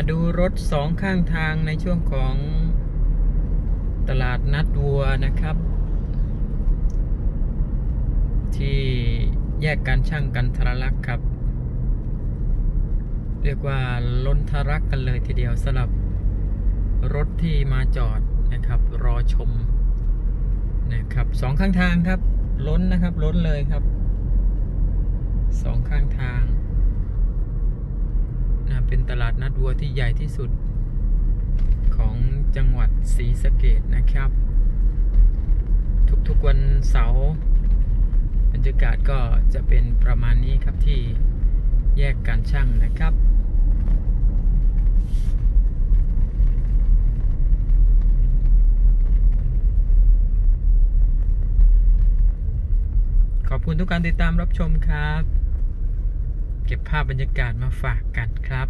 มาดูรถสองข้างทางในช่วงของตลาดนัดวัวนะครับ ที่แยกการช่างกันทรลักษ์ครับ เรียกว่าล้นทะลักกันเลยทีเดียวสำหรับรถที่มาจอดนะครับ รอชมนะครับสองข้างทางครับ ล้นนะครับ ล้นเลยครับสองข้างทาง เป็นตลาดนัดวัวที่ใหญ่ที่สุดของจังหวัดศรีสะเกดนะครับ ทุกๆวันเสาร์บรรยากาศก็จะเป็นประมาณนี้ครับที่แยกการช่างนะครับขอบคุณทุกการติดตามรับชมครับ เก็บภาพบรรยากาศมาฝากกันครับ